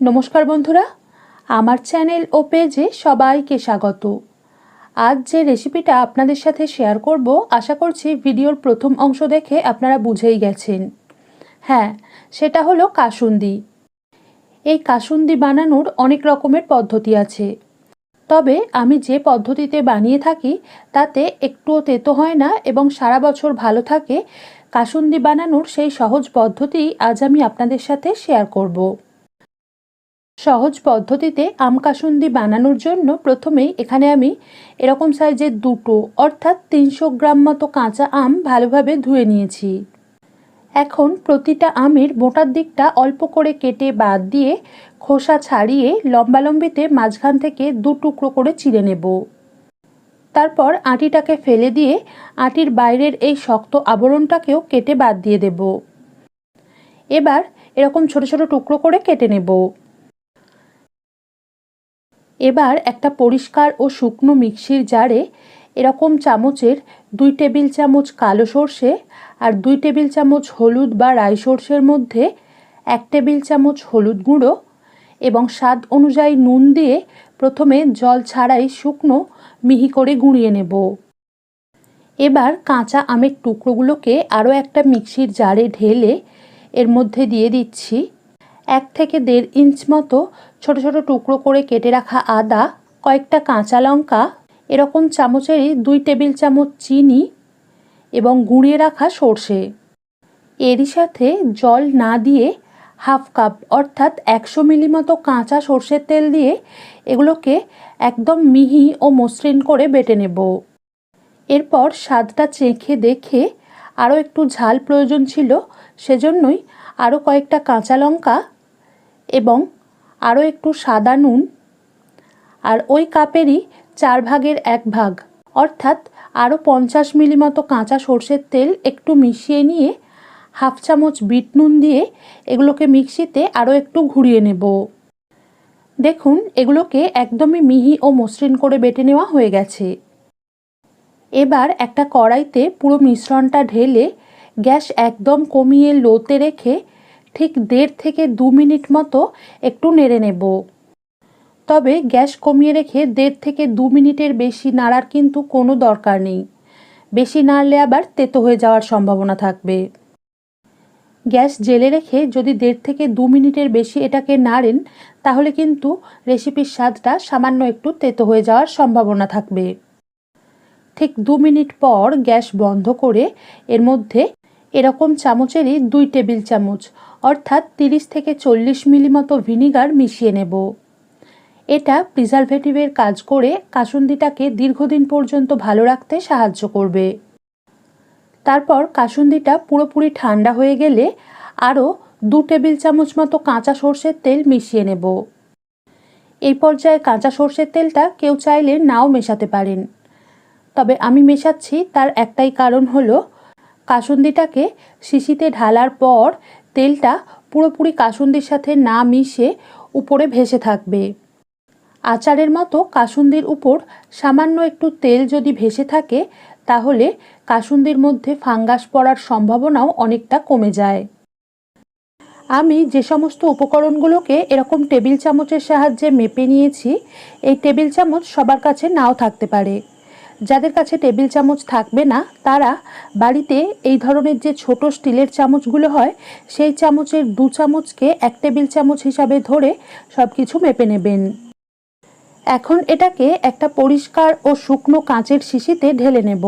নমস্কার বন্ধুরা, আমার চ্যানেল ও পেজে সবাইকে স্বাগত। আজ যে রেসিপিটা আপনাদের সাথে শেয়ার করব, আশা করছি ভিডিওর প্রথম অংশ দেখে আপনারা বুঝেই গেছেন। হ্যাঁ সেটা হলো কাসুন্দি। এই কাসুন্দি বানানোর অনেক রকমের পদ্ধতি আছে। তবে আমি যে পদ্ধতিতে বানিয়ে থাকি, তাতে একটুও তেতো হয় না এবং সারা বছর ভালো থাকে, কাসুন্দি বানানোর সেই সহজ পদ্ধতি আজ আমি আপনাদের সাথে শেয়ার করব। সহজ পদ্ধতিতে আম কাসুন্দি বানানোর জন্য প্রথমেই এখানে আমি এরকম সাইজের দুটো, অর্থাৎ তিনশো গ্রাম মতো কাঁচা আম ভালোভাবে ধুয়ে নিয়েছি। এখন প্রতিটা আমের মোটার দিকটা অল্প করে কেটে বাদ দিয়ে খোসা ছাড়িয়ে লম্বালম্বিতে মাঝখান থেকে দু টুকরো করে চিড়ে নেব। তারপর আটিটাকে ফেলে দিয়ে আটির বাইরের এই শক্ত আবরণটাকেও কেটে বাদ দিয়ে দেব। এবার এরকম ছোট ছোট টুকরো করে কেটে নেব। এবার একটা পরিষ্কার ও শুকনো মিক্সির জারে এরকম চামচের দুই টেবিল চামচ কালো সর্ষে আর দুই টেবিল চামচ হলুদ বা রাই সর্ষের মধ্যে এক টেবিল চামচ হলুদ গুঁড়ো এবং স্বাদ অনুযায়ী নুন দিয়ে প্রথমে জল ছাড়াই শুকনো মিহি করে গুঁড়িয়ে নেব। এবার কাঁচা আমের টুকরোগুলোকে আরও একটা মিক্সির জারে ঢেলে এর মধ্যে দিয়ে দিচ্ছি এক থেকে দেড় ইঞ্চ মতো ছোট ছোট টুকরো করে কেটে রাখা আদা, কয়েকটা কাঁচা লঙ্কা, এরকম চামচেরই দুই টেবিল চামচ চিনি এবং গুঁড়িয়ে রাখা সর্ষে। এরই সাথে জল না দিয়ে হাফ কাপ অর্থাৎ একশো মিলি মতো কাঁচা সর্ষের তেল দিয়ে এগুলোকে একদম মিহি ও মসৃণ করে বেটে নেব। এরপর স্বাদটা চেখে দেখে আরও একটু ঝাল প্রয়োজন ছিল, সেজন্যই আরও কয়েকটা কাঁচা লঙ্কা এবং আরও একটু সাদা নুন আর ওই কাপেরই চার ভাগের এক ভাগ। অর্থাৎ আরও পঞ্চাশ মিলি মতো কাঁচা সর্ষের তেল একটু মিশিয়ে নিয়ে হাফ চামচ বিট নুন দিয়ে এগুলোকে মিক্সিতে আরও একটু ঘুরিয়ে নেব। দেখুন, এগুলোকে একদমই মিহি ও মসৃণ করে বেটে নেওয়া হয়ে গেছে। এবার একটা কড়াইতে পুরো মিশ্রণটা ঢেলে গ্যাস একদম কমিয়ে লোতে রেখে ঠিক দেড় থেকে দু মিনিট মতো একটু নেড়ে নেব। তবে গ্যাস কমিয়ে রেখে দেড় থেকে দু মিনিটের বেশি নাড়ার কিন্তু কোনো দরকার নেই। বেশি নাড়লে আবার তেতো হয়ে যাওয়ার সম্ভাবনা থাকবে। গ্যাস জেলে রেখে যদি দেড় থেকে দু মিনিটের বেশি এটাকে নাড়েন, তাহলে কিন্তু রেসিপির স্বাদটা সামান্য একটু তেতো হয়ে যাওয়ার সম্ভাবনা থাকবে। ঠিক দু মিনিট পর গ্যাস বন্ধ করে এর মধ্যে এরকম চামচেরই দুই টেবিল চামচ, অর্থাৎ তিরিশ থেকে চল্লিশ মিলি মতো ভিনিগার মিশিয়ে নেব। এটা প্রিজারভেটিভের কাজ করে কাসুন্দিটাকে দীর্ঘদিন পর্যন্ত ভালো রাখতে সাহায্য করবে। তারপর কাসুন্দিটা পুরোপুরি ঠান্ডা হয়ে গেলে আরও দু টেবিল চামচ মতো কাঁচা সর্ষের তেল মিশিয়ে নেব। এই পর্যায়ে কাঁচা সর্ষের তেলটা কেউ চাইলে নাও মেশাতে পারেন। তবে আমি মেশাচ্ছি, তার একটাই কারণ হলো কাসুন্দিটাকে শিশিতে ঢালার পর তেলটা পুরোপুরি কাসুন্দির সাথে না মিশে উপরে ভেসে থাকবে। আচারের মতো কাসুন্দির উপর সামান্য একটু তেল যদি ভেসে থাকে, তাহলে কাসুন্দির মধ্যে ফাঙ্গাস পড়ার সম্ভাবনাও অনেকটা কমে যায়। আমি যে সমস্ত উপকরণগুলোকে এরকম টেবিল চামচের সাহায্যে মেপে নিয়েছি, এই টেবিল চামচ সবার কাছে নাও থাকতে পারে। যাদের কাছে টেবিল চামচ থাকবে না, তারা বাড়িতে এই ধরনের যে ছোট স্টিলের চামচগুলো হয়, সেই চামচের দু চামচকে এক টেবিল চামচ হিসাবে ধরে সব কিছু মেপে নেবেন। এখন এটাকে একটা পরিষ্কার ও শুকনো কাঁচের শিশিতে ঢেলে নেব।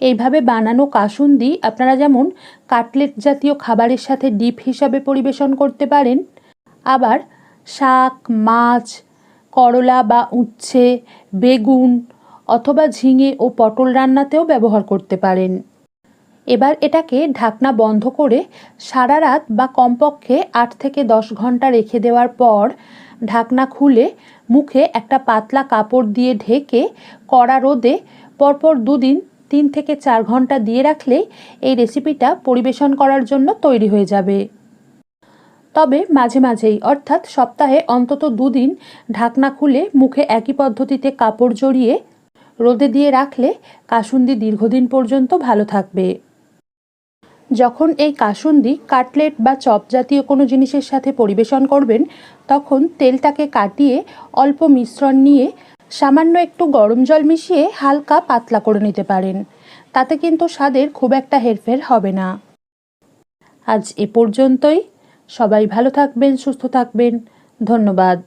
এইভাবে বানানো কাসুন্দি আপনারা যেমন কাটলেট জাতীয় খাবারের সাথে ডিপ হিসাবে পরিবেশন করতে পারেন, আবার শাক, মাছ, করলা বা উচ্ছে, বেগুন অথবা ঝিঙে ও পটল রান্নাতেও ব্যবহার করতে পারেন। এবার এটাকে ঢাকনা বন্ধ করে সারা রাত বা কমপক্ষে আট থেকে দশ ঘণ্টা রেখে দেওয়ার পর ঢাকনা খুলে মুখে একটা পাতলা কাপড় দিয়ে ঢেকে কড়া রোদে পরপর দুদিন তিন থেকে চার ঘণ্টা দিয়ে রাখলেই এই রেসিপিটা পরিবেশন করার জন্য তৈরি হয়ে যাবে। তবে মাঝে মাঝেই, অর্থাৎ সপ্তাহে অন্তত দুদিন ঢাকনা খুলে মুখে একই পদ্ধতিতে কাপড় জড়িয়ে রোদে দিয়ে রাখলে কাসুন্দি দীর্ঘদিন পর্যন্ত ভালো থাকবে। যখন এই কাসুন্দি কাটলেট বা চপ জাতীয় কোনো জিনিসের সাথে পরিবেশন করবেন, তখন তেলটাকে কাটিয়ে অল্প মিশ্রণ নিয়ে সামান্য একটু গরম জল মিশিয়ে হালকা পাতলা করে নিতে পারেন। তাতে কিন্তু স্বাদের খুব একটা হেরফের হবে না। আজ এ পর্যন্তই। সবাই ভালো থাকবেন, সুস্থ থাকবেন। ধন্যবাদ।